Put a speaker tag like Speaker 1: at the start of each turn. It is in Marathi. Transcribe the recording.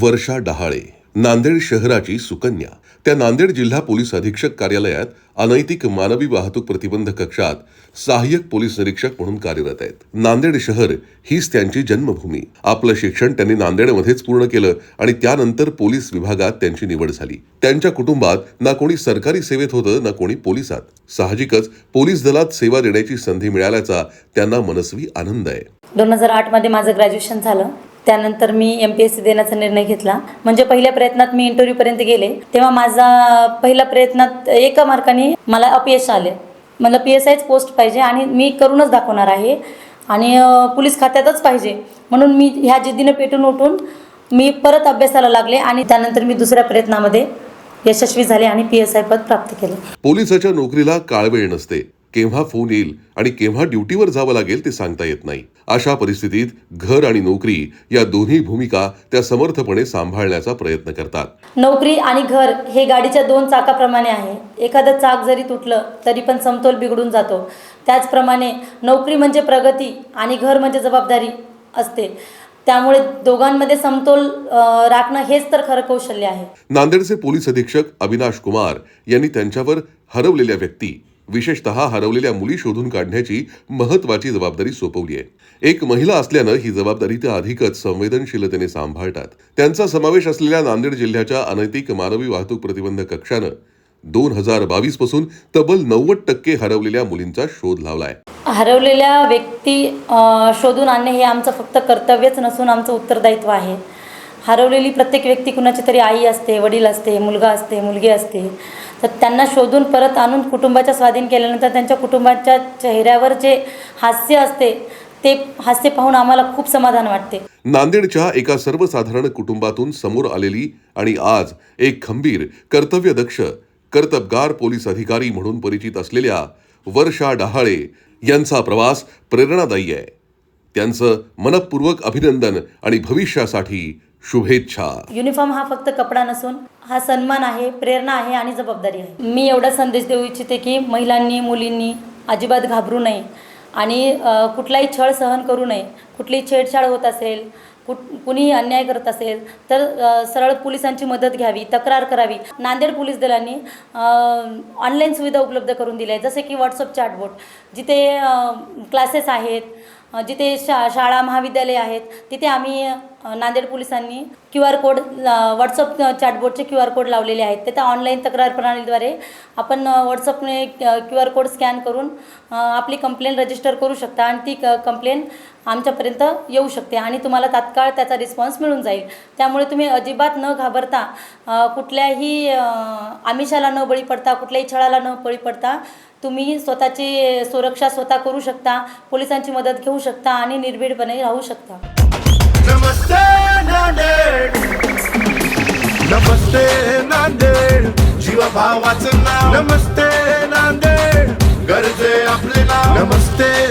Speaker 1: वर्षा डहाळे नांदेड शहराची सुकन्या. त्या नांदेड जिल्हा पोलीस अधीक्षक कार्यालयात अनैतिक मानवी वाहतूक प्रतिबंध कक्षात सहाय्यक पोलीस निरीक्षक म्हणून कार्यरत आहेत. नांदेड शहर हीच त्यांची जन्मभूमी. आपलं शिक्षण त्यांनी नांदेडमध्येच पूर्ण केलं आणि त्यानंतर पोलीस विभागात त्यांची निवड झाली. त्यांच्या कुटुंबात ना कोणी सरकारी सेवेत होतं ना कोणी पोलिसात. साहजिकच पोलीस दलात सेवा देण्याची संधी मिळाल्याचा त्यांना मनस्वी आनंद आहे.
Speaker 2: दोन हजार आठमध्ये माझं ग्रॅज्युएशन झालं. त्यानंतर मी एम पी एस सी देण्याचा निर्णय घेतला. म्हणजे पहिल्या प्रयत्नात मी इंटरव्ह्यूपर्यंत गेले. तेव्हा माझा पहिल्या प्रयत्नात एका मार्काने मला अपयश आले. मला पी एस आयच पोस्ट पाहिजे आणि मी करूनच दाखवणार आहे. आणि पोलीस खात्यातच पाहिजे. म्हणून मी ह्या जिद्दीनं पेटून उठून मी परत अभ्यासाला लागले आणि त्यानंतर मी दुसऱ्या प्रयत्नामध्ये यशस्वी झाले आणि पी एस आय पद प्राप्त केलं.
Speaker 1: पोलिसाच्या नोकरीला काळवेळ नसते. केव्हा फोन येईल आणि केव्हा ड्युटीवर जावं लागेल ते सांगता येत नाही. अशा परिस्थितीत घर आणि नोकरी या दोन्ही भूमिका त्या समर्थपणे सांभाळण्याचा प्रयत्न करतात.
Speaker 2: नोकरी आणि घर हे गाडीच्या दोन चाकाप्रमाणे आहे. एखादं चाक जरी तुटलं तरी पण समतोल बिघडून जातो. त्याचप्रमाणे नोकरी म्हणजे प्रगती आणि घर म्हणजे जबाबदारी असते. त्यामुळे दोघांमध्ये समतोल राखणं हेच तर खरं कौशल्य आहे.
Speaker 1: नांदेडचे पोलीस अधीक्षक अविनाश कुमार यांनी त्यांच्यावर हरवलेल्या व्यक्ती विशेषतः हरवलेल्या मुली शोधून काढण्याची महत्वाची जबाबदारी सोपवली आहे. एक महिला असल्यानं ही जबाबदारी त्या अधिकच संवेदनशीलतेने सांभाळतात. त्यांचा समावेश असलेल्या नांदेड जिल्ह्याच्या अनैतिक मानवी वाहतूक प्रतिबंध कक्षानं दोन हजार बावीसपासून तब्बल नव्वद टक्के हरवलेल्या मुलींचा शोध लावलाय
Speaker 2: हरवलेल्या व्यक्ती शोधून आणणे हे आमचं फक्त कर्तव्यच नसून आमचं उत्तरदायित्व आहे. हरवलेली प्रत्येक व्यक्ती कुणाची तरी आई असते वडील असते मुलगा असते मुलगी असते. तर त्यांना शोधून परत आणून कुटुंबाच्या स्वाधीन केल्यानंतर त्यांच्या कुटुंबाच्या चेहऱ्यावर जे हास्य असते ते हास्य पाहून आम्हाला खूप समाधान वाटते.
Speaker 1: नांदेडच्या एका सर्वसाधारण कुटुंबातून समोर आलेली आणि आज एक खंबीर कर्तव्यदक्ष कर्तबगार पोलीस अधिकारी म्हणून परिचित असलेल्या वर्षा डहाळे यांचा प्रवास प्रेरणादायी आहे. त्यांचं मनपूर्वक अभिनंदन आणि भविष्यासाठी शुभेच्छा.
Speaker 2: युनिफॉर्म हा फक्त कपडा नसून हा सन्मान आहे प्रेरणा आहे आणि जबाबदारी आहे. मी एवढा संदेश देऊ इच्छिते की महिलांनी मुलींनी अजिबात घाबरू नये आणि अ, कुठलाही छळ सहन करू नये. कुठलीही छेडछाड होत असेल कुठ कुणीही अन्याय करत असेल तर अ, सरळ पोलिसांची मदत घ्यावी तक्रार करावी. नांदेड पोलीस दलांनी ऑनलाईन सुविधा उपलब्ध करून दिल्या आहेत. जसे की व्हॉट्सअप चॅटबोट जिथे क्लासेस आहेत जिथे शा शाळा महाविद्यालय आहेत तिथे आम्ही नांदेड पोलिसांनी क्यू आर कोड व्हॉट्सअप चॅटबोर्डचे क्यू आर कोड लावलेले आहेत. तिथे ऑनलाईन तक्रार प्रणालीद्वारे आपण व्हॉट्सअपने क्यू आर कोड स्कॅन करून आपली कंप्लेंट रजिस्टर करू शकता आणि ती क कंप्लेंट आमच्यापर्यंत येऊ शकते आणि तुम्हाला तात्काळ त्याचा रिस्पॉन्स मिळून जाईल. त्यामुळे तुम्ही अजिबात न घाबरता कुठल्याही आमिषाला न बळी पडता कुठल्याही छळाला न बळी पडता तुम्ही स्वतःची सुरक्षा स्वतः करू शकता पोलिसांची मदत घेऊ शकता आणि निर्भीडपणे राहू शकता.
Speaker 3: नमस्ते नांदेड. नमस्ते नांदेड. जीवभावाचं नाव. नमस्ते नांदेड. गरजे आपले नाव. नमस्ते